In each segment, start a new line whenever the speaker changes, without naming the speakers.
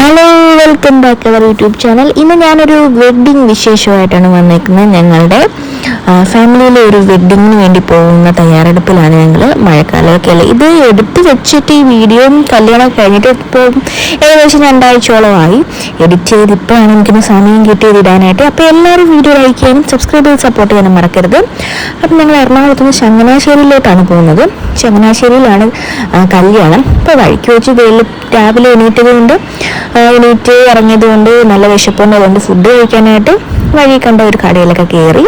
Hello welcome back our YouTube channel ഇന്ന് ഞാനൊരു wedding വിശേഷമായിട്ടാണ് വന്നേക്കുന്നത് ഞങ്ങളുടെ ഫാമിലിയിലെ ഒരു വെഡ്ഡിങ്ങിന് വേണ്ടി പോകുന്ന തയ്യാറെടുപ്പിലാണ് ഞങ്ങൾ മഴക്കാലമൊക്കെ അല്ലേ ഇത് എടുത്ത് വെച്ചിട്ട് ഈ വീഡിയോയും കല്യാണം കഴിഞ്ഞിട്ട് ഇപ്പോൾ ഏകദേശം രണ്ടാഴ്ചയോളമായി എഡിറ്റ് ചെയ്ത് ഇപ്പോഴാണ് എനിക്കൊന്ന് സമയം കിട്ടിയത് ഇടാനായിട്ട്. അപ്പോൾ എല്ലാവരും വീഡിയോ ലൈക്ക് ചെയ്യാനും സബ്സ്ക്രൈബ് ചെയ്ത് സപ്പോർട്ട് ചെയ്യാനും മറക്കരുത്. അപ്പം ഞങ്ങൾ എറണാകുളത്ത് നിന്ന് ചങ്ങനാശ്ശേരിയിലോട്ടാണ് പോകുന്നത്. ചങ്ങനാശ്ശേരിയിലാണ് കല്യാണം. ഇപ്പോൾ വഴിക്ക് വെച്ച് വെയിൽ രാവിലെ എണീറ്റത് കൊണ്ട് എണീറ്റ് ഇറങ്ങിയതുകൊണ്ട് നല്ല വിശപ്പുണ്ട് അതുകൊണ്ട് ഫുഡ് കഴിക്കാനായിട്ട് വഴി കണ്ട ഒരു കടയിലൊക്കെ കയറി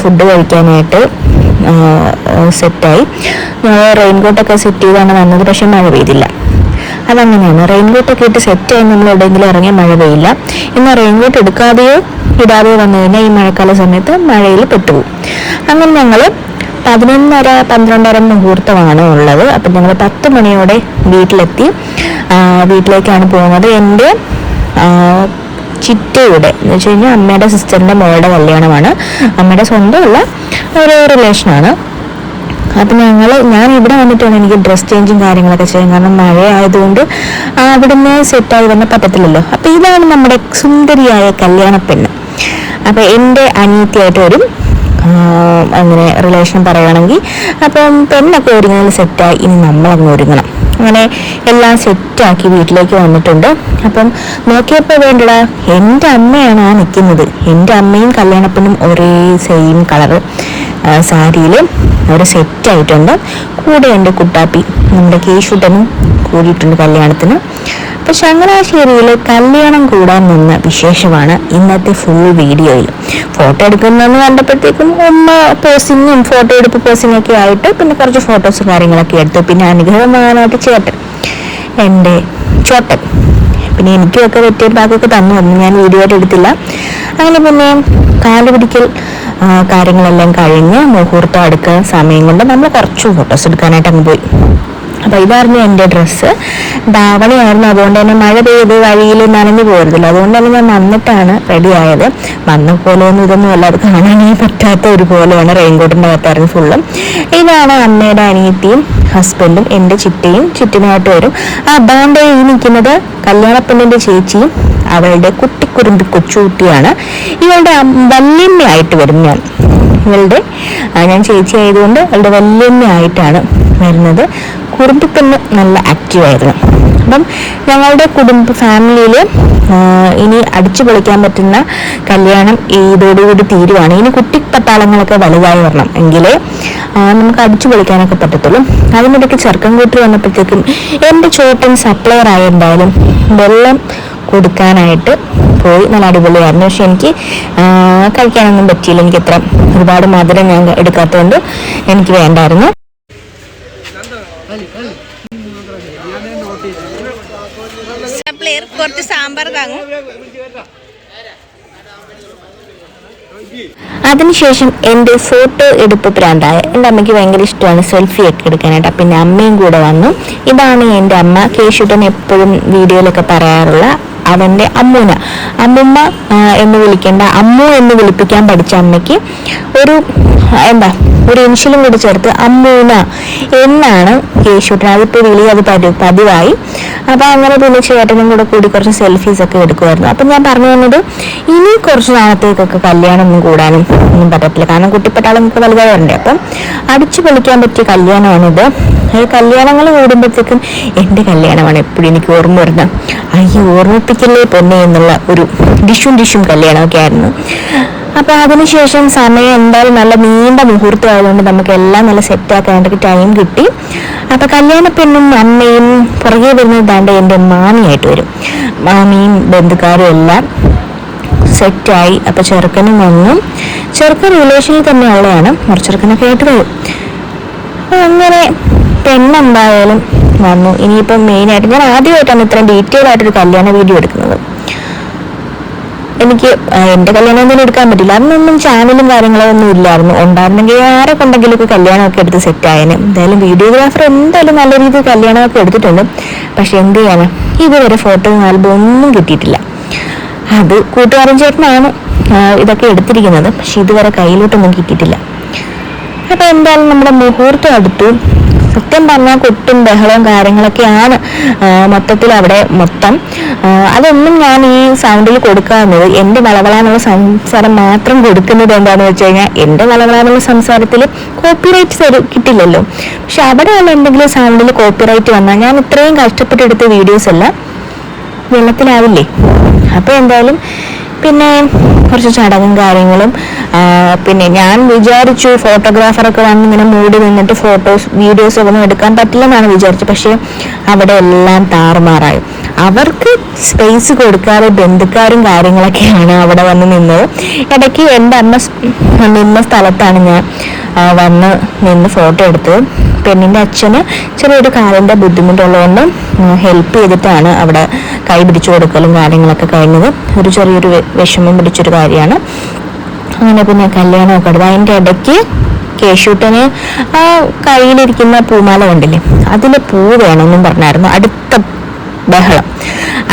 ഫുഡ് കഴിക്കാനായിട്ട് സെറ്റായി. റെയിൻകോട്ടൊക്കെ സെറ്റ് ചെയ്താണ് വന്നത് പക്ഷെ മഴ പെയ്തില്ല. അതങ്ങനെയാണ്. റെയിൻകോട്ടൊക്കെ ഇട്ട് സെറ്റായി നമ്മൾ എവിടെയെങ്കിലും ഇറങ്ങിയ മഴ പെയ്യില്ല. എന്നാൽ റെയിൻകോട്ട് എടുക്കാതെയോ ഇടാതെയോ വന്നു കഴിഞ്ഞാൽ ഈ മഴക്കാല സമയത്ത് മഴയിൽ പെട്ടുപോകും. അങ്ങനെ ഞങ്ങൾ പതിനൊന്നര പന്ത്രണ്ടര മുഹൂർത്തമാണ് ഉള്ളത്. അപ്പം ഞങ്ങൾ പത്ത് മണിയോടെ വീട്ടിലെത്തി. വീട്ടിലേക്കാണ് പോകുന്നത്. എന്റെ ചിറ്റയുടെ എന്ന് വെച്ച് കഴിഞ്ഞാൽ അമ്മയുടെ സിസ്റ്ററിന്റെ മോളുടെ കല്യാണമാണ്. അമ്മയുടെ സ്വന്തമുള്ള ഒരു റിലേഷനാണ് അപ്പം ഞങ്ങൾ ഞാൻ ഇവിടെ വന്നിട്ടാണ് എനിക്ക് ഡ്രസ് ചേഞ്ചും കാര്യങ്ങളൊക്കെ ചെയ്യാൻ കാരണം മഴ ആയതുകൊണ്ട് അവിടുന്ന് സെറ്റായി വന്ന പറ്റത്തില്ലല്ലോ. അപ്പം ഇതാണ് നമ്മുടെ സുന്ദരിയായ കല്യാണ പെണ്ണ്. അപ്പം എന്റെ അനിയത്തിയായിട്ട് വരും. അങ്ങനെ റിലേഷൻ പറയുകയാണെങ്കിൽ അപ്പം പെണ്ണൊക്കെ ഒരുങ്ങുന്നത് സെറ്റായി ഇനി നമ്മളങ്ങ് ഒരുങ്ങണം. അങ്ങനെ എല്ലാം സെറ്റാക്കി വീട്ടിലേക്ക് വന്നിട്ടുണ്ട്. അപ്പം നോക്കിയപ്പോൾ വേണ്ടടാ എന്റെ അമ്മയാണ് ആ നിൽക്കുന്നത് എന്റെ അമ്മയും കല്യാണപ്പനും ഒരേ സെയിം കളറ് സാരിയിൽ അവർ സെറ്റായിട്ടുണ്ട് കൂടെ എന്റെ കുട്ടാപ്പി നമ്മുടെ കേശുട്ടനും കൂടിയിട്ടുണ്ട് കല്യാണത്തിന്. അപ്പോൾ കല്യാണം കൂടാൻ നിന്ന വിശേഷമാണ് ഇന്നത്തെ ഫുൾ വീഡിയോയിൽ ഫോട്ടോ എടുക്കുന്നതെന്ന് കണ്ടപ്പോഴത്തേക്കും ഉമ്മ പോസിങ്ങും ഫോട്ടോ എടുപ്പ് പോസിംഗ് ഒക്കെ ആയിട്ട് പിന്നെ കുറച്ച് ഫോട്ടോസും കാര്യങ്ങളൊക്കെ എടുത്തു. പിന്നെ അനുഗ്രഹം വാങ്ങാനായിട്ട് ചേട്ടൻ. എന്റെ ചോട്ടൻ. പിന്നെ എനിക്കൊക്കെ പറ്റിയ ബാഗൊക്കെ തന്നു. വന്നു ഞാൻ വീഡിയോ എടുത്തില്ല. അങ്ങനെ പിന്നെ കാലുപിടിക്കൽ കാര്യങ്ങളെല്ലാം കഴിഞ്ഞ് മുഹൂർത്തം അടുക്കാൻ സമയം കൊണ്ട് നമ്മൾ കുറച്ച് ഫോട്ടോസ് എടുക്കാനായിട്ട് അങ്ങ് പോയി. അപ്പോൾ ഇതായിരുന്നു എന്റെ ഡ്രസ്സ്. ധാവണയായിരുന്നു. അതുകൊണ്ട് തന്നെ മഴ പെയ്ത് വഴിയിൽ നനഞ്ഞു പോരുന്നില്ല. അതുകൊണ്ട് തന്നെ ഞാൻ വന്നിട്ടാണ് റെഡി ആയത്. വന്ന പോലെയൊന്നും ഇതൊന്നും അല്ല. അത് കാണാനേ പറ്റാത്ത ഒരു പോലെയാണ് റെയിൻകോട്ടിന്റെ അകത്തായിരുന്നു ഫുള്ളും ഇതാണ് അമ്മയുടെ അനിയത്തിയും ഹസ്ബൻഡും എന്റെ ചിറ്റയും. ചുറ്റിനായിട്ട് വരും. ആ ബാണ്ട് ഈ നിൽക്കുന്നത് കല്യാണപ്പെണ്ണിന്റെ ചേച്ചിയും അവളുടെ കുട്ടിക്കുരുമ്പി കൊച്ചുകുട്ടിയാണ്. ഇവളുടെ വല്യമ്മയായിട്ട് വരും ഞാൻ. ഇവളുടെ ഞാൻ ചേച്ചി ആയതുകൊണ്ട് അവളുടെ വല്യമ്മയായിട്ടാണ് വരുന്നത്. കുറുമ്പിപ്പെണ്ണ് നല്ല ആക്റ്റീവായിരുന്നു അപ്പം ഞങ്ങളുടെ കുടുംബ ഫാമിലിയിൽ ഇനി അടിച്ചു പൊളിക്കാൻ പറ്റുന്ന കല്യാണം ഇതോടുകൂടി തീരുവാണ്. ഇനി കുട്ടി പട്ടാളങ്ങളൊക്കെ വലുതായി വരണം എങ്കിലേ നമുക്ക് അടിച്ചു പൊളിക്കാനൊക്കെ പറ്റത്തുള്ളൂ. അതിനിടയ്ക്ക് ചെറുക്കം കൂട്ടി വന്നപ്പോഴത്തേക്കും എന്റെ ചോട്ടൻ സപ്ലയർ ആയ എന്തായാലും വെള്ളം കൊടുക്കാനായിട്ട് പോയി. നല്ല അടിപൊളിയായിരുന്നു. പക്ഷെ എനിക്ക് കഴിക്കാനൊന്നും പറ്റിയില്ല. എനിക്ക് അത്ര ഒരുപാട് മധുരം ഞാൻ എടുക്കാത്തതുകൊണ്ട് എനിക്ക് വേണ്ടായിരുന്നു.
പ്ലെയർ കുറച്ച് സാമ്പാർ താങ്ങും.
അതിനുശേഷം എന്റെ ഫോട്ടോ എടുപ്പ് പ്രാന്തായ. എന്റെ അമ്മയ്ക്ക് ഭയങ്കര ഇഷ്ടമാണ് സെൽഫി ഒക്കെ എടുക്കാനായിട്ട്. പിന്നെ അമ്മയും കൂടെ വന്നു. ഇതാണ് എന്റെ അമ്മ. കേശുട്ടൻ എപ്പോഴും വീഡിയോയിലൊക്കെ പറയാറുള്ള അവന്റെ അമ്മൂന അമ്മുമ്മ എന്ന് വിളിക്കേണ്ട അമ്മു എന്ന് വിളിപ്പിക്കാൻ പഠിച്ച അമ്മയ്ക്ക് ഒരു എന്താ ഒരു ഇൻഷ്യലും കൂടി ചേർത്ത് അമ്മൂന എന്നാണ് യേശുട്ടൻ അതിപ്പോൾ വിളി അത് പതി പതിവായി. അപ്പോൾ അങ്ങനെ പിന്നെ ചേട്ടനും കൂടെ കൂടി കുറച്ച് സെൽഫീസ് ഒക്കെ എടുക്കുമായിരുന്നു. അപ്പം ഞാൻ പറഞ്ഞു വന്നത് ഇനി കുറച്ച് നാളത്തേക്കൊക്കെ കല്യാണം ഒന്നും കൂടാനും ഒന്നും പറ്റത്തില്ല. കാരണം കുട്ടിപ്പട്ടാളം നമുക്ക് വലുതായി വരണ്ടേ അപ്പം അടിച്ചു പൊളിക്കാൻ പറ്റിയ കല്യാണമാണിത്. ഈ കല്യാണങ്ങൾ കൂടുമ്പോഴത്തേക്കും എന്റെ കല്യാണമാണ് എപ്പോഴും എനിക്ക് ഓർമ്മ വരുന്നത്. അയ്യോ ഓർമ്മിപ്പിക്കല്ലേ പൊന്നെ എന്നുള്ള ഒരു ഡിഷും ഡിഷും കല്യാണമൊക്കെ ആയിരുന്നു. അപ്പോൾ അതിനുശേഷം സമയം എന്തായാലും നല്ല നീണ്ട മുഹൂർത്തം ആയതുകൊണ്ട് നമുക്ക് എല്ലാം നല്ല സെറ്റ് ആക്കാനായിട്ട് ടൈം കിട്ടി. അപ്പോൾ കല്യാണ പെണ്ണും അമ്മയും പുറകെ വരുന്നത് ദാണ്ട് എന്റെ മാമിയായിട്ട് വരും. മാമിയും ബന്ധുക്കാരും എല്ലാം സെറ്റായി അപ്പോൾ ചെറുക്കനും വന്നു. ചെറുക്കൻ റിലേഷനിൽ തന്നെ ഉള്ളതാണ്. ചെറുക്കനൊക്കെ ആയിട്ട് വരും അങ്ങനെ പെണ്ണെന്തായാലും വന്നു. ഇനിയിപ്പം മെയിനായിട്ട് ഞാൻ ആദ്യമായിട്ടാണ് ഇത്രയും ഡീറ്റെയിൽ ആയിട്ടൊരു കല്യാണ വീഡിയോ എടുക്കുന്നത്. എനിക്ക് എന്റെ കല്യാണം ഒന്നും എടുക്കാൻ പറ്റില്ല. അന്നൊന്നും ചാനലും കാര്യങ്ങളോ ഒന്നും ഇല്ലായിരുന്നു. ഉണ്ടായിരുന്നെങ്കിൽ ആരെ കൊണ്ടെങ്കിലൊക്കെ കല്യാണമൊക്കെ എടുത്ത് സെറ്റ് ആയേനെ. എന്തായാലും വീഡിയോഗ്രാഫർ എന്തായാലും നല്ല രീതിയിൽ കല്യാണമൊക്കെ എടുത്തിട്ടുണ്ട്. പക്ഷെ എന്ത് ചെയ്യാനാ? ഇതുവരെ ഫോട്ടോ ആൽബം ഒന്നും കിട്ടിയിട്ടില്ല. അത് കൂട്ടുകാരൻ ചേട്ടനാണ് ഇതൊക്കെ എടുത്തിരിക്കുന്നത്. പക്ഷെ ഇതുവരെ കയ്യിലോട്ടൊന്നും കിട്ടിയിട്ടില്ല. അപ്പൊ എന്തായാലും നമ്മുടെ മുഹൂർത്തം അടുത്തു സത്യം പറഞ്ഞാൽ കൊട്ടും ബഹളവും കാര്യങ്ങളൊക്കെയാണ് മൊത്തത്തിൽ അവിടെ മൊത്തം. അതൊന്നും ഞാൻ ഈ സൗണ്ടിൽ കൊടുക്കാവുന്നത് എന്റെ വളവളാനുള്ള സംസാരം മാത്രം കൊടുക്കുന്നത് എന്താണെന്ന് വെച്ച് കഴിഞ്ഞാൽ എന്റെ വളവളാനുള്ള സംസാരത്തിൽ കോപ്പിറൈറ്റ് തരും കിട്ടില്ലല്ലോ. പക്ഷെ അവിടെയുള്ള എന്തെങ്കിലും സൗണ്ടിൽ കോപ്പിറൈറ്റ് വന്നാൽ ഞാൻ ഇത്രയും കഷ്ടപ്പെട്ടെടുത്ത വീഡിയോസ് എല്ലാം വെള്ളത്തിലാവില്ലേ? അപ്പോൾ എന്തായാലും പിന്നെ കുറച്ച് ചടങ്ങും കാര്യങ്ങളും. പിന്നെ ഞാൻ വിചാരിച്ചു ഫോട്ടോഗ്രാഫറൊക്കെ വന്ന് ഇങ്ങനെ മൂടി നിന്നിട്ട് ഫോട്ടോസ് വീഡിയോസ് ഒന്നും എടുക്കാൻ പറ്റില്ലെന്നാണ് വിചാരിച്ചത്. പക്ഷേ അവിടെ എല്ലാം താറുമാറായി. അവർക്ക് സ്പേസ് കൊടുക്കാതെ ബന്ധുക്കാരും കാര്യങ്ങളൊക്കെയാണ് അവിടെ വന്ന് നിന്നത്. ഇടയ്ക്ക് എന്റെ അമ്മ നിന്ന സ്ഥലത്താണ് ഞാൻ വന്ന് നിന്ന് ഫോട്ടോ എടുത്തത്. പെണ്ണിന്റെ അച്ഛന് ചെറിയൊരു കാലിന്റെ ബുദ്ധിമുട്ടുള്ളതുകൊണ്ട് ഹെൽപ്പ് ചെയ്തിട്ടാണ് അവിടെ കൈ പിടിച്ചു കൊടുക്കലും കാര്യങ്ങളൊക്കെ കഴിഞ്ഞത് ഒരു ചെറിയൊരു വിഷമം പിടിച്ചൊരു കാര്യമാണ്. അങ്ങനെ പിന്നെ കല്യാണമൊക്കെ എടുത്ത് അതിന്റെ ഇടയ്ക്ക് കേശൂട്ടന് ആ കയ്യിലിരിക്കുന്ന പൂമാല കണ്ടില്ലേ? അതിൽ പൂ വേണമെന്നും പറഞ്ഞായിരുന്നു. അടുത്ത ബഹളം.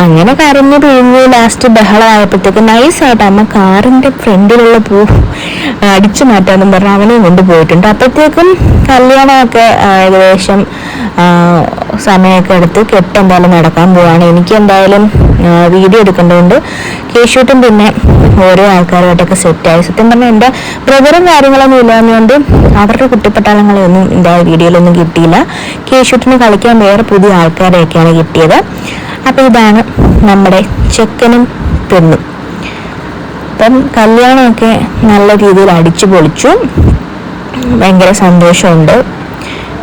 അങ്ങനെ കരഞ്ഞു പിഴിഞ്ഞ് ലാസ്റ്റ് ബഹളമായപ്പോഴത്തേക്ക് നൈസായിട്ട് അമ്മ കാറിന്റെ ഫ്രണ്ടിലുള്ള പൂ അടിച്ചു മാറ്റാന്നും പറഞ്ഞ് അവനെയും കൊണ്ടുപോയിട്ടുണ്ട്. അപ്പോഴത്തേക്കും കല്യാണമൊക്കെ ഏകദേശം സമയമൊക്കെ എടുത്ത് കെട്ട് എന്തായാലും നടക്കാൻ പോവാണ്. എനിക്ക് എന്തായാലും വീഡിയോ എടുക്കേണ്ടതുകൊണ്ട് കേശൂട്ടും പിന്നെ ഓരോ ആൾക്കാരുമായിട്ടൊക്കെ സെറ്റായി സത്യം പറഞ്ഞാൽ എന്റെ ബ്രദറും കാര്യങ്ങളൊന്നും ഇല്ലാഞ്ഞുകൊണ്ട് അവരുടെ കുട്ടിപ്പട്ടാളങ്ങളെയൊന്നും എന്റെ വീഡിയോയിലൊന്നും കിട്ടിയില്ല. കേശൂട്ടിന് കളിക്കാൻ വേറെ പുതിയ ആൾക്കാരെയൊക്കെയാണ് കിട്ടിയത്. അപ്പോൾ ഇതാണ് നമ്മുടെ ചെക്കനും പെണ്ണും. അപ്പം കല്യാണമൊക്കെ നല്ല രീതിയിൽ അടിച്ചു പൊളിച്ചു. ഭയങ്കര സന്തോഷമുണ്ട്.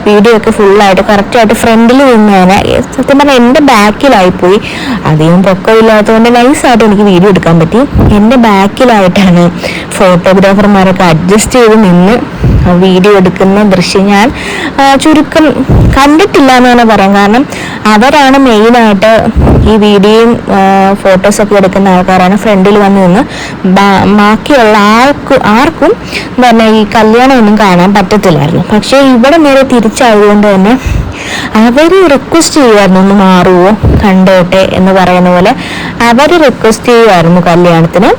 വീഡിയോ ഒക്കെ ഫുള്ളായിട്ട് കറക്റ്റായിട്ട് ഫ്രണ്ടിൽ നിന്നേനെ. സത്യം പറഞ്ഞാൽ എന്റെ ബാക്കിലായിപ്പോയി അധികം പൊക്കമില്ലാത്തതുകൊണ്ട് നൈസായിട്ട് എനിക്ക് വീഡിയോ എടുക്കാൻ പറ്റി. എന്റെ ബാക്കിലായിട്ടാണ് ഫോട്ടോഗ്രാഫർമാരൊക്കെ അഡ്ജസ്റ്റ് ചെയ്ത് നിന്ന് വീഡിയോ എടുക്കുന്ന ദൃശ്യം ഞാൻ ചുരുക്കം കണ്ടിട്ടില്ല എന്ന് തന്നെ പറയാം കാരണം അവരാണ് മെയിനായിട്ട് ഈ വീഡിയോയും ഫോട്ടോസൊക്കെ എടുക്കുന്ന ആൾക്കാരാണ്. ഫ്രണ്ടിൽ വന്ന് നിന്ന് ബാക്കിയുള്ള ആർക്കും ആർക്കും എന്താ പറഞ്ഞാൽ ഈ കല്യാണമൊന്നും കാണാൻ പറ്റത്തില്ലായിരുന്നു. പക്ഷേ ഇവിടെ നേരെ തിരിച്ചായതുകൊണ്ട് തന്നെ അവർ റിക്വസ്റ്റ് ചെയ്യുമായിരുന്നു ഒന്ന് മാറുമോ കണ്ടോട്ടെ? എന്ന് പറയുന്ന പോലെ അവർ റിക്വസ്റ്റ് ചെയ്യുമായിരുന്നു കല്യാണത്തിന്.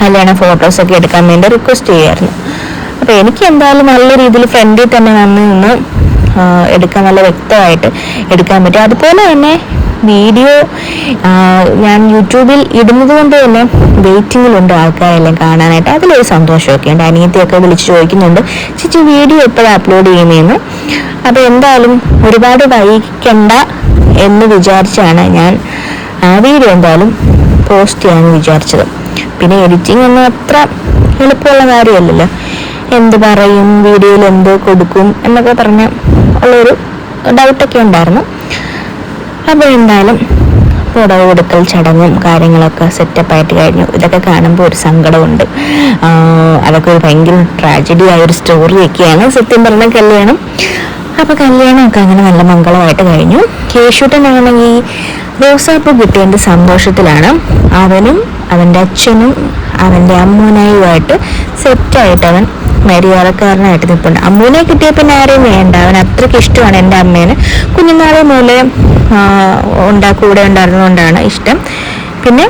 കല്യാണ ഫോട്ടോസൊക്കെ എടുക്കാൻ വേണ്ടി റിക്വസ്റ്റ് ചെയ്യായിരുന്നു അപ്പൊ എനിക്ക് എന്തായാലും നല്ല രീതിയിൽ ഫ്രണ്ടിൽ തന്നെ വന്ന് നിന്ന് എടുക്കാൻ നല്ല വ്യക്തമായിട്ട് എടുക്കാൻ പറ്റും. അതുപോലെ തന്നെ വീഡിയോ ഞാൻ യൂട്യൂബിൽ ഇടുന്നത് കൊണ്ട് തന്നെ വെയിറ്റിങ്ങിലുണ്ട് ആൾക്കാരെല്ലാം കാണാനായിട്ട്. അതിലൊരു സന്തോഷമൊക്കെ ഉണ്ട്. അനിയത്തിയൊക്കെ വിളിച്ച് ചോദിക്കുന്നുണ്ട് ചേച്ചി വീഡിയോ എപ്പോഴാണ് അപ്ലോഡ് ചെയ്യുന്നതെന്ന്? അപ്പോൾ എന്തായാലും ഒരുപാട് വൈകിക്കണ്ട എന്ന് വിചാരിച്ചാണ് ഞാൻ ആ വീഡിയോ എന്തായാലും പോസ്റ്റ് ചെയ്യാമെന്ന് വിചാരിച്ചത്. പിന്നെ എഡിറ്റിംഗ് ഒന്നും അത്ര എളുപ്പമുള്ള കാര്യമല്ലല്ലോ. എന്ത് പറയും വീഡിയോയിൽ എന്ത് കൊടുക്കും എന്നൊക്കെ പറഞ്ഞ് ഉള്ളൊരു ഡൗട്ടൊക്കെ ഉണ്ടായിരുന്നു. അപ്പോൾ എന്തായാലും പുടവ് കൊടുക്കൽ ചടങ്ങും കാര്യങ്ങളൊക്കെ സെറ്റപ്പായിട്ട് കഴിഞ്ഞു. ഇതൊക്കെ കാണുമ്പോൾ ഒരു സങ്കടമുണ്ട്. അതൊക്കെ ഒരു ഭയങ്കര ട്രാജഡി ആയ ഒരു സ്റ്റോറിയൊക്കെയാണ് സത്യം പറഞ്ഞ കല്യാണം. അപ്പോൾ കല്യാണമൊക്കെ അങ്ങനെ നല്ല മംഗളമായിട്ട് കഴിഞ്ഞു. കേശുട്ടനാണെങ്കിൽ റോസാപ്പ് കിട്ടിയതിന്റെ സന്തോഷത്തിലാണ്. അവനും അവന്റെ അച്ഛനും അവന്റെ അമ്മൂനായുമായിട്ട് സെറ്റായിട്ട് അവൻ മര്യാദക്കാരനായിട്ട് നിൽപ്പുണ്ട് അമ്മൂനെ കിട്ടിയ പിന്നെ ആരെയും വേണ്ട. അവൻ അത്രയ്ക്ക് ഇഷ്ടമാണ് എന്റെ അമ്മേനെ. കുഞ്ഞുനാളെ മൂലം ഉണ്ടാക്കൂടെ ഉണ്ടാ കൂടെ ഉണ്ടായിരുന്നുകൊണ്ടാണ് ഇഷ്ടം. പിന്നെ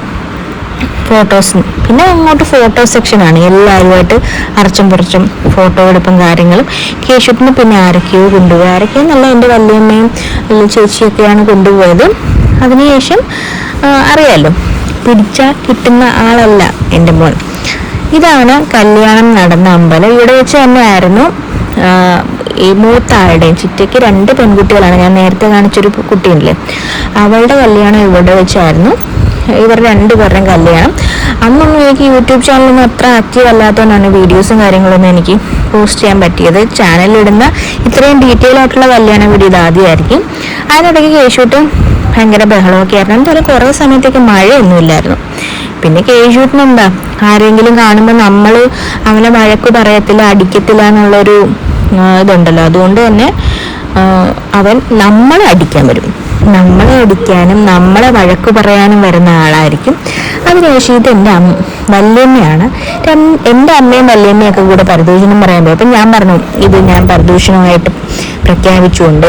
ഫോട്ടോസ് പിന്നെ അങ്ങോട്ട് ഫോട്ടോ സെക്ഷനാണ് എല്ലാവരുമായിട്ട് അറച്ചും പുറച്ചും ഫോട്ടോ എടുപ്പും കാര്യങ്ങളും. കേശുട്ടിന് പിന്നെ ആരൊക്കെയോ കൊണ്ടുപോയി. നല്ല എന്റെ വല്യമ്മയും വലിയ ചേച്ചിയൊക്കെയാണ് കൊണ്ടുപോയത്. അതിനുശേഷം അറിയാലോ പിടിച്ചാൽ കിട്ടുന്ന ആളല്ല എന്റെ മോൻ ഇതാണ് കല്യാണം നടന്ന അമ്പലം. ഇവിടെ വെച്ച് തന്നെ ആയിരുന്നു ഈ മൂത്താളുടെയും ചിറ്റയ്ക്ക് രണ്ട് പെൺകുട്ടികളാണ്. ഞാൻ നേരത്തെ കാണിച്ചൊരു കുട്ടിയുണ്ടല്ലേ? അവളുടെ കല്യാണം ഇവിടെ വെച്ചായിരുന്നു. ഇവർ രണ്ടുപേരുടെയും കല്യാണം. അന്നൊന്നും എനിക്ക് യൂട്യൂബ് ചാനലൊന്നും അത്ര ആക്റ്റീവ് അല്ലാത്തതുകൊണ്ടാണ് വീഡിയോസും കാര്യങ്ങളൊന്നും എനിക്ക് പോസ്റ്റ് ചെയ്യാൻ പറ്റിയത്. ചാനലിലിടുന്ന ഇത്രയും ഡീറ്റെയിൽ ആയിട്ടുള്ള കല്യാണം വീഡിയോ ഇത് ആദ്യമായിരിക്കും. അതിനിടയ്ക്ക് കേശൂട്ട് ഭയങ്കര ബഹളമൊക്കെ ആയിരുന്നു. എന്തായാലും കുറേ സമയത്തേക്ക് മഴയൊന്നുമില്ലായിരുന്നു പിന്നെ കേശൂട്ടിന് എന്താ? ആരെങ്കിലും കാണുമ്പോൾ നമ്മൾ അവനെ വഴക്ക് പറയത്തില്ല അടിക്കത്തില്ല എന്നുള്ളൊരു ഇതുണ്ടല്ലോ. അതുകൊണ്ട് തന്നെ അവൻ നമ്മളെ അടിക്കാൻ വരും. നമ്മളെ അടിക്കാനും നമ്മളെ വഴക്ക് പറയാനും വരുന്ന ആളായിരിക്കും. അതിനുശേഷം ഇത് എന്റെ അമ്മ വല്യമ്മയാണ്. എന്റെ അമ്മയും വല്യമ്മയൊക്കെ കൂടെ പരദൂഷണം പറയാൻ പോയി അപ്പം ഞാൻ പറഞ്ഞു ഇത് ഞാൻ പരദൂഷണമായിട്ട് പ്രഖ്യാപിച്ചുകൊണ്ട്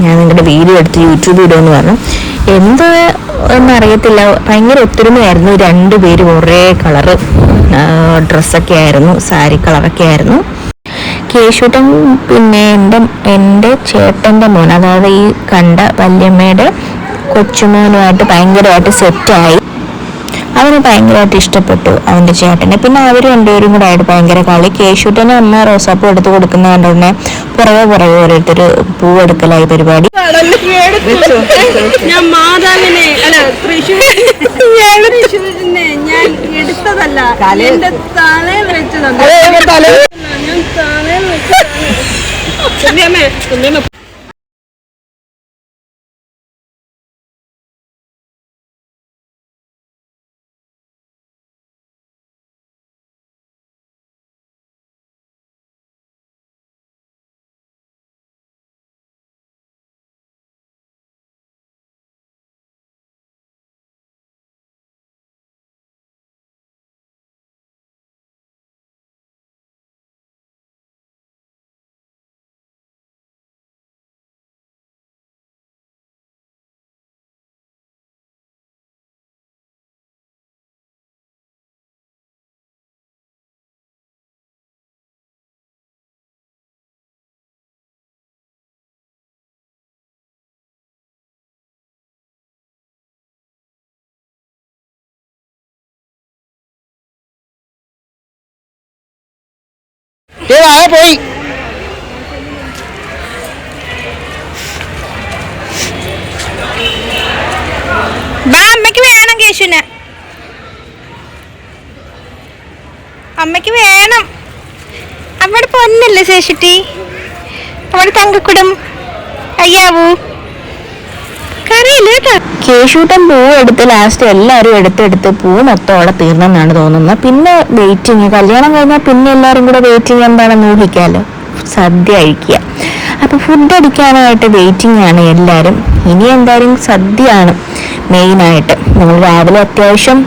ഞാൻ നിങ്ങളുടെ വീഡിയോ എടുത്ത് യൂട്യൂബിൽ ഇടുമെന്ന് പറഞ്ഞു. എന്ത് എന്നറിയത്തില്ല. ഭയങ്കര ഒത്തൊരുമയായിരുന്നു. രണ്ടുപേരും ഒരേ കളറ് ഡ്രസ്സൊക്കെ ആയിരുന്നു സാരി കളറൊക്കെ ആയിരുന്നു. കേശൂട്ടൻ പിന്നെ എന്റെ എന്റെ ചേട്ടന്റെ മോൻ അതായത് ഈ കണ്ട വല്യമ്മയുടെ കൊച്ചുമോനുമായിട്ട് ഭയങ്കരമായിട്ട് സെറ്റായി അവന് ഭയങ്കരമായിട്ട് ഇഷ്ടപ്പെട്ടു അവന്റെ ചേട്ടനെ. പിന്നെ അവർ രണ്ടുപേരും കൂടെ ആയിട്ട് ഭയങ്കര കളി. കേശുട്ടനെ അമ്മ റോസാപ്പൂ എടുത്ത് കൊടുക്കുന്ന കണ്ടുടനെ പുറകെ പുറകെ ഓരോരുത്തർ പൂവെടുക്കലായി പരിപാടി.
ഞാൻ മാതാവിനെ അല്ല തൃശ്ശൂർ തൃശ്ശൂരിനെ ഞാൻ എടുത്തതല്ല. എന്റെ തലയിൽ വെച്ചതാണ്. ഞാൻ തലയിൽ വെച്ചതാണ്. ഉണ്ണിയമ്മ
ഏതാ പോയി.
വാ അമ്മയ്ക്ക് വേണം കേശുനെ അമ്മയ്ക്ക് വേണം. അവിടെ പൊന്നല്ലേ ശേഷിട്ടി? അവിടെ തങ്കക്കുടം അയ്യാവൂ. കറിയില്ല കേട്ടോ.
കേശൂട്ടൻ പൂ എടുത്ത് ലാസ്റ്റ് എല്ലാവരും എടുത്തെടുത്ത് പൂ മൊത്തം അവിടെ തീർന്നെന്നാണ് തോന്നുന്നത്. പിന്നെ വെയിറ്റിങ് കല്യാണം കഴിഞ്ഞാൽ പിന്നെ എല്ലാവരും കൂടെ വെയിറ്റിംഗ് എന്താണെന്ന് ഊഹിക്കാമല്ലോ സദ്യ കഴിക്കുക. അപ്പൊ ഫുഡ് അടിക്കാനായിട്ട് വെയിറ്റിംഗ് ആണ് എല്ലാരും. ഇനി എന്തായാലും സദ്യയാണ്. മെയിനായിട്ട്. നമ്മൾ രാവിലെ അത്യാവശ്യം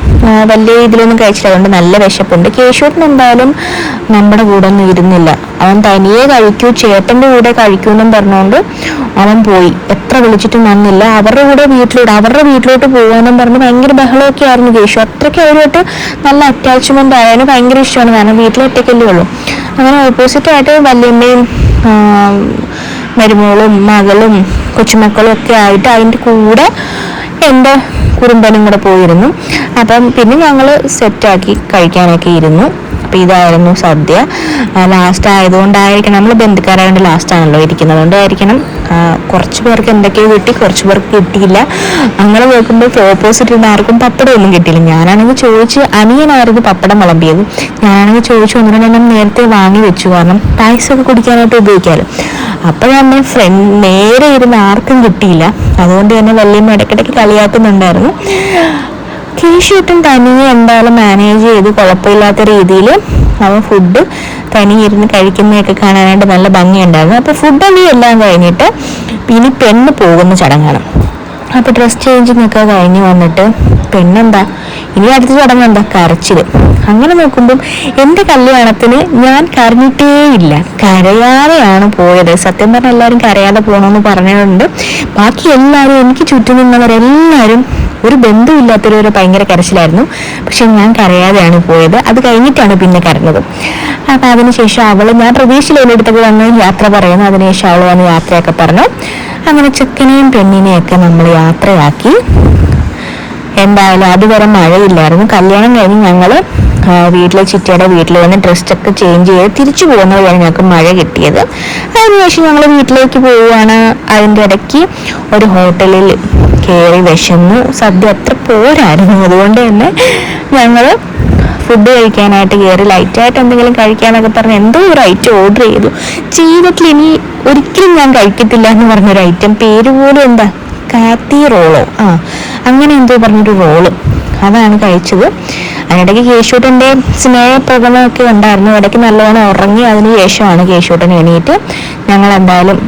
വലിയ ഇതിലൊന്നും കഴിച്ചില്ല. അതുകൊണ്ട് നല്ല വിശപ്പുണ്ട്. കേശൂരിന് എന്തായാലും നമ്മുടെ കൂടെ ഒന്നും ഇരുന്നില്ല. അവൻ തനിയെ കഴിക്കൂ ചേട്ടന്റെ കൂടെ കഴിക്കൂ എന്നും പറഞ്ഞുകൊണ്ട് അവൻ പോയി. എത്ര വിളിച്ചിട്ടും വന്നില്ല. അവരുടെ കൂടെ വീട്ടിലോട്ട് അവരുടെ വീട്ടിലോട്ട് പോകാനും പറഞ്ഞ് ഭയങ്കര ബഹളമൊക്കെ ആയിരുന്നു കേശു. അത്രയ്ക്ക് അവരുമായിട്ട് നല്ല അറ്റാച്ച്മെന്റ് ആയാലും ഭയങ്കര ഇഷ്ടമാണ്. കാരണം വീട്ടിൽ ഒറ്റയ്ക്കല്ലേ ഉള്ളൂ. അങ്ങനെ ഓപ്പോസിറ്റ് ആയിട്ട് വല്യമ്മയും മരുമകളും മകളും കൊച്ചുമക്കളും ഒക്കെ ആയിട്ട് അതിന്റെ കൂടെ എന്റെ കുറുമ്പനും കൂടെ പോയിരുന്നു. അപ്പം പിന്നെ ഞങ്ങൾ സെറ്റാക്കി കഴിക്കാനൊക്കെ ഇരുന്നു. അപ്പം ഇതായിരുന്നു സദ്യ. ലാസ്റ്റ് ആയതുകൊണ്ടായിരിക്കണം നമ്മൾ ബന്ധുക്കാരായതുകൊണ്ട് ലാസ്റ്റ് ആണല്ലോ ഇരിക്കുന്നത്. അതുകൊണ്ടായിരിക്കണം കുറച്ച് പേർക്ക് എന്തൊക്കെയോ കിട്ടി കുറച്ച് പേർക്ക് കിട്ടിയില്ല. അങ്ങനെ നോക്കുമ്പോൾ ഓപ്പോസിറ്റ് ഇരുന്ന ആർക്കും പപ്പടം ഒന്നും കിട്ടിയില്ല. ഞാനാണെങ്കിൽ ചോദിച്ച് അനിയനായിരുന്നു പപ്പടം വിളമ്പിയത്? ഞാനാണെങ്കിൽ ചോദിച്ചു ഒന്നിനെ ഞാൻ നേരത്തെ വാങ്ങി വെച്ചു. കാരണം പായസമൊക്കെ കുടിക്കാനായിട്ട് ഉപയോഗിക്കാമല്ലോ അപ്പോഴാണ് ഫ്രണ്ട് നേരെ ഇരുന്ന് ആർക്കും കിട്ടിയില്ല. അതുകൊണ്ട് തന്നെ വല്യമ്മ ഇടയ്ക്കിടയ്ക്ക് കളിയാക്കുന്നുണ്ടായിരുന്നു. കേശുട്ടും തനിയെ എന്തായാലും മാനേജ് ചെയ്ത് കുഴപ്പമില്ലാത്ത രീതിയിൽ അവൻ ഫുഡ് തനി ഇരുന്ന് കഴിക്കുന്നതൊക്കെ കാണാനായിട്ട് നല്ല ഭംഗിയുണ്ടായിരുന്നു. അപ്പോൾ ഫുഡ് അല്ലെങ്കിൽ എല്ലാം കഴിഞ്ഞിട്ട് ഇനി പെണ്ണ് പോകുന്ന ചടങ്ങാണ്. അപ്പോൾ ഡ്രസ് ചേഞ്ചിങ്ങൊക്കെ കഴിഞ്ഞ് വന്നിട്ട് പെണ്ണെന്താ? ഇനി അടുത്ത ചടങ്ങ് എന്താ? കരച്ചിൽ അങ്ങനെ നോക്കുമ്പം എന്റെ കല്യാണത്തിന് ഞാൻ കരഞ്ഞിട്ടേ ഇല്ല കരയാതെയാണ് പോയത്. സത്യം പറഞ്ഞാൽ എല്ലാവരും കരയാതെ പോകണമെന്ന് പറഞ്ഞിട്ടുണ്ട് ബാക്കി എല്ലാവരും എനിക്ക് ചുറ്റും നിന്നവരെല്ലാവരും ഒരു ബന്ധുവില്ലാത്തൊരു ഭയങ്കര കരച്ചിലായിരുന്നു. പക്ഷെ ഞാൻ കരയാതെയാണ് പോയത്. അത് കഴിഞ്ഞിട്ടാണ് പിന്നെ കരഞ്ഞത്. അപ്പം അതിനുശേഷം അവൾ ഞാൻ പ്രതീക്ഷയിൽ എന്റെ അടുത്തൊക്കെ വന്ന് യാത്ര പറയുന്നു. അതിനുശേഷം അവൾ വന്ന് യാത്രയൊക്കെ പറഞ്ഞു. അങ്ങനെ ചെക്കനെയും പെണ്ണിനെയും ഒക്കെ നമ്മൾ യാത്രയാക്കി. എന്തായാലും അതുവരെ മഴയില്ലായിരുന്നു. കല്യാണം കഴിഞ്ഞ് ഞങ്ങൾ വീട്ടിലെ ചിറ്റയുടെ വീട്ടിൽ വന്ന് ഡ്രസ്സൊക്കെ ചേഞ്ച് ചെയ്ത് തിരിച്ചു പോകുന്ന വഴിയാണ് ഞങ്ങൾക്ക് മഴ കിട്ടിയത്. അതിനുശേഷം ഞങ്ങൾ വീട്ടിലേക്ക് പോവുകയാണ്. അതിന്റെ ഇടയ്ക്ക് ഒരു ഹോട്ടലിൽ കയറി വിശന്നു. സദ്യ അത്ര പോരായിരുന്നു. അതുകൊണ്ട് തന്നെ ഞങ്ങൾ ഫുഡ് കഴിക്കാനായിട്ട് കയറി ലൈറ്റായിട്ട് എന്തെങ്കിലും കഴിക്കാനൊക്കെ പറഞ്ഞ് എന്തോ ഒരു ഐറ്റം ഓർഡർ ചെയ്തു. ജീവിതത്തിൽ ഇനി ഒരിക്കലും ഞാൻ കഴിക്കത്തില്ല എന്ന് പറഞ്ഞൊരു ഐറ്റം പേര് പോലും എന്താ? കാത്തി റോളോ. ആ അങ്ങനെ എന്തോ പറഞ്ഞൊരു റോൾ. അതാണ് കഴിച്ചത്. അതിനിടയ്ക്ക് കേശൂട്ടന്റെ സ്നേഹപ്രകടനമൊക്കെ ഉണ്ടായിരുന്നു. ഇടയ്ക്ക് നല്ലോണം ഉറങ്ങി അതിന് ശേഷമാണ് കേശൂട്ടൻ എണീറ്റ് ഞങ്ങൾ എന്തായാലും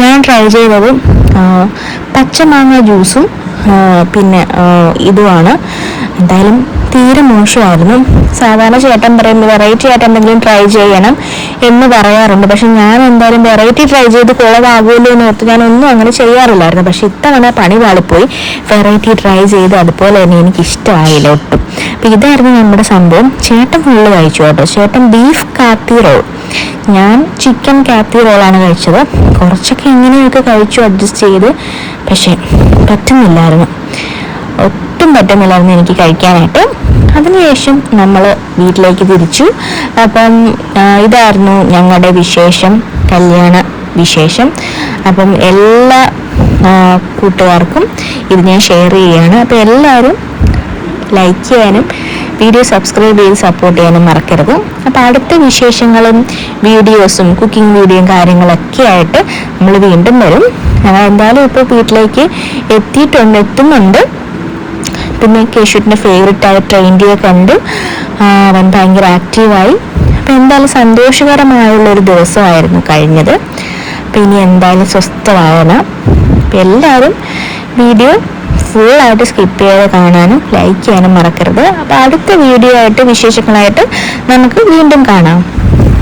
ഞാൻ ട്രൈ ചെയ്തത് പച്ചമാങ്ങ ജ്യൂസും പിന്നെ ഇതുമാണ്. എന്തായാലും തീരെ മോശമായിരുന്നു. സാധാരണ ചേട്ടൻ പറയുന്നത് വെറൈറ്റി ആയിട്ട് എന്തെങ്കിലും ട്രൈ ചെയ്യണം. എന്ന് പറയാറുണ്ട്. പക്ഷെ ഞാൻ എന്തായാലും വെറൈറ്റി ട്രൈ ചെയ്ത് കുളവാകുമല്ലോ എന്ന് ഓർത്ത് ഞാൻ ഒന്നും അങ്ങനെ ചെയ്യാറില്ലായിരുന്നു. പക്ഷെ ഇത്തവണ പണി പാളിപ്പോയി വെറൈറ്റി ട്രൈ ചെയ്ത് അതുപോലെ തന്നെ എനിക്ക് ഇഷ്ടമായില്ല ഒട്ടും. അപ്പം ഇതായിരുന്നു നമ്മുടെ സംഭവം. ചേട്ടൻ ഫുള്ള് കഴിച്ചു കേട്ടോ. ചേട്ടൻ ബീഫ് കാത്തി റോൾ ഞാൻ ചിക്കൻ കാത്തി റോളാണ് കഴിച്ചത്. കുറച്ചൊക്കെ എങ്ങനെയൊക്കെ കഴിച്ചു അഡ്ജസ്റ്റ് ചെയ്ത്. പക്ഷേ പറ്റുന്നില്ലായിരുന്നു. ഒട്ടും പറ്റുന്നില്ലായിരുന്നു എനിക്ക് കഴിക്കാനായിട്ട്. അതിനുശേഷം നമ്മൾ വീട്ടിലേക്ക് തിരിച്ചു. അപ്പം ഇതായിരുന്നു ഞങ്ങളുടെ വിശേഷം കല്യാണ വിശേഷം. അപ്പം എല്ലാ കൂട്ടുകാർക്കും ഇത് ഞാൻ ഷെയർ ചെയ്യുകയാണ്. അപ്പോൾ എല്ലാവരും ലൈക്ക് ചെയ്യാനും വീഡിയോ സബ്സ്ക്രൈബ് ചെയ്ത് സപ്പോർട്ട് ചെയ്യാനും മറക്കരുത്. അപ്പോൾ അടുത്ത വിശേഷങ്ങളും വീഡിയോസും കുക്കിംഗ് വീഡിയോയും കാര്യങ്ങളൊക്കെ ആയിട്ട് നമ്മൾ വീണ്ടും വരും. എന്തായാലും ഇപ്പോൾ വീട്ടിലേക്ക് എത്തിയിട്ടുണ്ട് എത്തുന്നുണ്ട്. പിന്നെ ഫേവററ്റ് ആയ ട്രെയിന്റെ കണ്ടു അവൻ ഭയങ്കര ആക്റ്റീവായി അപ്പം എന്തായാലും സന്തോഷകരമായുള്ളൊരു ദിവസമായിരുന്നു കഴിഞ്ഞത്. ഇനി എന്തായാലും സ്വസ്ഥമാകണം അപ്പം എല്ലാവരും വീഡിയോ ഫുള്ളായിട്ട് സ്കിപ്പ് ചെയ്യാതെ കാണാനും ലൈക്ക് ചെയ്യാനും മറക്കരുത്. അപ്പോൾ അടുത്ത വീഡിയോ ആയിട്ട് വിശേഷങ്ങളായിട്ട് നമുക്ക് വീണ്ടും കാണാം.